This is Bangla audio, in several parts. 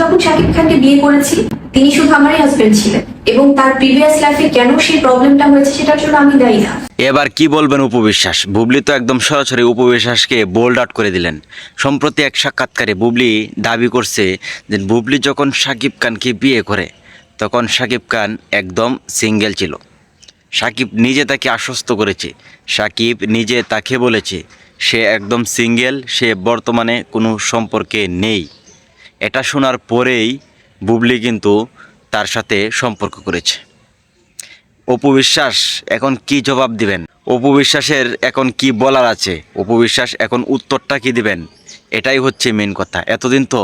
যখন শাকিব খানকে বিয়ে করেছি, তিনি শুধু আমারই হাজবেন্ড ছিলেন। এবং তার প্রিভিয়াস লাইফে কেন সেই প্রবলেমটা হয়েছে সেটার জন্য আমি দায়ী না। এবার কি বলবেন উপবিশ্বাস বুবলি তো একদম সরাসরি উপবিশ্বাসকে বোল্ড আউট করে দিলেন। সম্প্রতি এক সাক্ষাৎকারে বুবলি দাবি করছে যে বুবলি যখন সাকিব খানকে বিয়ে করে, তখন সাকিব খান একদম সিঙ্গেল ছিল। সাকিব নিজে তাকে আশ্বস্ত করেছে। সাকিব নিজে তাকে বলেছে, সে একদম সিঙ্গেল সে বর্তমানে কোনো সম্পর্কে নেই। এটা শোনার পরেই বুবলি কিন্তু তার সাথে সম্পর্ক করেছে। অপু বিশ্বাস এখন কি জবাব দিবেন? অপু বিশ্বাসের এখন কি বলার আছে? অপু বিশ্বাস এখন উত্তরটা কি দিবেন? এটাই হচ্ছে মেন কথা। এতদিন তো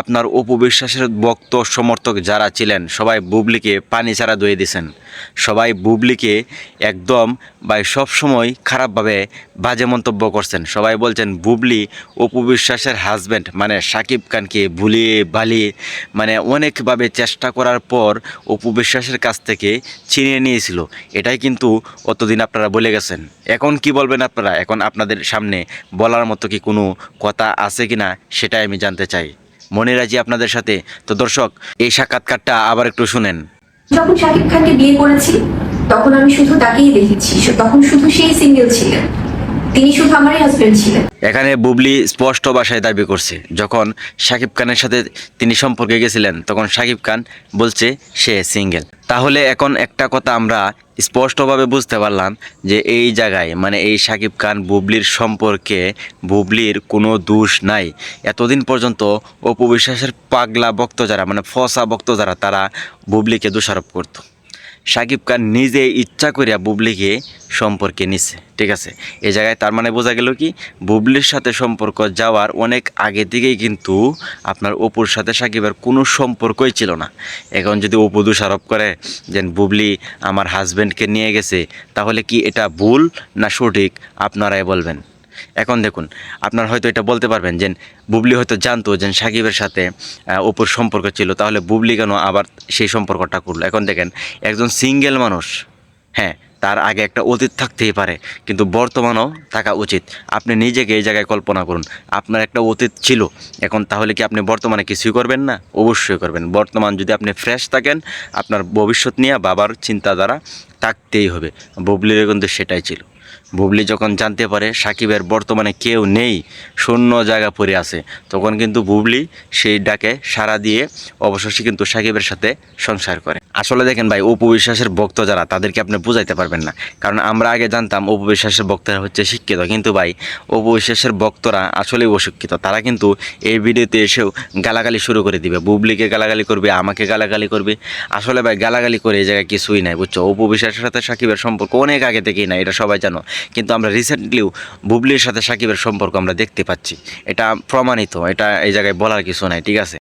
আপনার অপু বিশ্বাসের ভক্ত, সমর্থক যারা ছিলেন, সবাই বুবলিকে পানি ছাড়া ধুয়ে দিয়েছেন সবাই বুবলিকে একদম বা সবসময় খারাপভাবে বাজে মন্তব্য করছেন। সবাই বলছেন, বুবলি অপু বিশ্বাসের হাজব্যান্ড মানে সাকিব খানকে ভুলিয়ে বালিয়ে মানে অনেকভাবে চেষ্টা করার পর অপু বিশ্বাসের কাছ থেকে ছিনিয়ে নিয়েছিল। এটাই কিন্তু অতদিন আপনারা বলে গেছেন। এখন কি বলবেন আপনারা? এখন আপনাদের সামনে বলার মতো কি কোনো কথা আছে কি না সেটাই আমি জানতে চাই। মনে রাজি আপনাদের সাথে। তো দর্শক, এই সাক্ষাৎকারটা আবার একটু শুনেন। যখন শাকিব খানকে বিয়ে করেছি, তখন আমি শুধু তাকেই দেখেছি, তখন শুধু সেই সিঙ্গেল ছিলেন। তিনি শুধু আমারই হাজবেন্ড ছিলেন। এখানে বুবলি স্পষ্ট ভাষায় দাবি করছে, যখন শাকিব খানের সাথে তিনি সম্পর্কে গেছিলেন, তখন শাকিব খান বলছে সে সিঙ্গেল তাহলে এখন একটা কথা আমরা স্পষ্টভাবে বুঝতে পারলাম যে এই জায়গায় মানে এই শাকিব খান বুবলির সম্পর্কে বুবলির কোনো দোষ নাই। এতদিন পর্যন্ত অপু বিশ্বাসের পাগলা ভক্ত যারা মানে ফসা ভক্ত যারা, তারা বুবলিকে দোষারোপ করতো। সাকিব খান নিজে ইচ্ছা করিয়া বুবলিকে সম্পর্কে নিছে, ঠিক আছে? এই জায়গায় তার মানে বোঝা গেল কি, বুবলির সাথে সম্পর্ক যাওয়ার অনেক আগে থেকেই কিন্তু আপনার অপুর সাথে সাকিবের কোনো সম্পর্কই ছিল না। এখন যদি অপু দোষারোপ করে যে বুবলি আমার হাজব্যান্ডকে নিয়ে গেছে, তাহলে কি এটা ভুল না সঠিক? আপনারাই বলবেন। এখন দেখুন, আপনার হয়তো এটা বলতে পারবেন যে বুবলি হয়তো জানতো যে সাকিবের সাথে অপুর সম্পর্ক ছিল, তাহলে বুবলি কেন আবার সেই সম্পর্কটা করল? এখন দেখেন, একজন সিঙ্গেল মানুষ হ্যাঁ তার আগে একটা অতীত থাকতেই পারে, কিন্তু বর্তমানও থাকা উচিত। আপনি নিজেকে এই জায়গায় কল্পনা করুন, আপনার একটা অতীত ছিল, এখন তাহলে কি আপনি বর্তমানে কিছুই করবেন না? অবশ্যই করবেন। বর্তমান যদি আপনি ফ্রেশ থাকেন, আপনার ভবিষ্যৎ নিয়ে বাবার চিন্তাধারা থাকতেই হবে। বুবলির কিন্তু সেটাই ছিল। বুবলি যখন জানতে পারে সাকিবের বর্তমানে কেউ নেই, শূন্য জায়গা পড়ে আছে, তখন কিন্তু বুবলি সেই ডাকে সাড়া দিয়ে অবশেষে কিন্তু সাকিবের সাথে সংসার করে। আসলে দেখেন ভাই, অপু বিশ্বাসের ভক্ত যারা, তাদেরকে আপনি বুঝাইতে পারবেন না। কারণ আমরা আগে জানতাম অপু বিশ্বাসের ভক্তরা হচ্ছে শিক্ষিত, কিন্তু ভাই, অপু বিশ্বাসের ভক্তরা আসলেই অশিক্ষিত। তারা কিন্তু এই ভিডিওতে এসেও গালাগালি শুরু করে দিবে। বুবলিকে গালাগালি করবে, আমাকে গালাগালি করবে। আসলে ভাই, গালাগালি করে এই জায়গায় কিছুই নাই, বুঝছ? অপু বিশ্বাসের সাথে সাকিবের সম্পর্ক অনেক আগে থেকেই না এটা সবাই জানো। কিন্তু আমরা রিসেন্টলিও বুবলির সাথে সাকিবের সম্পর্ক আমরা দেখতে পাচ্ছি। এটা প্রমাণিত, এটা এই জায়গায় বলার কিছু নাই, ঠিক আছে?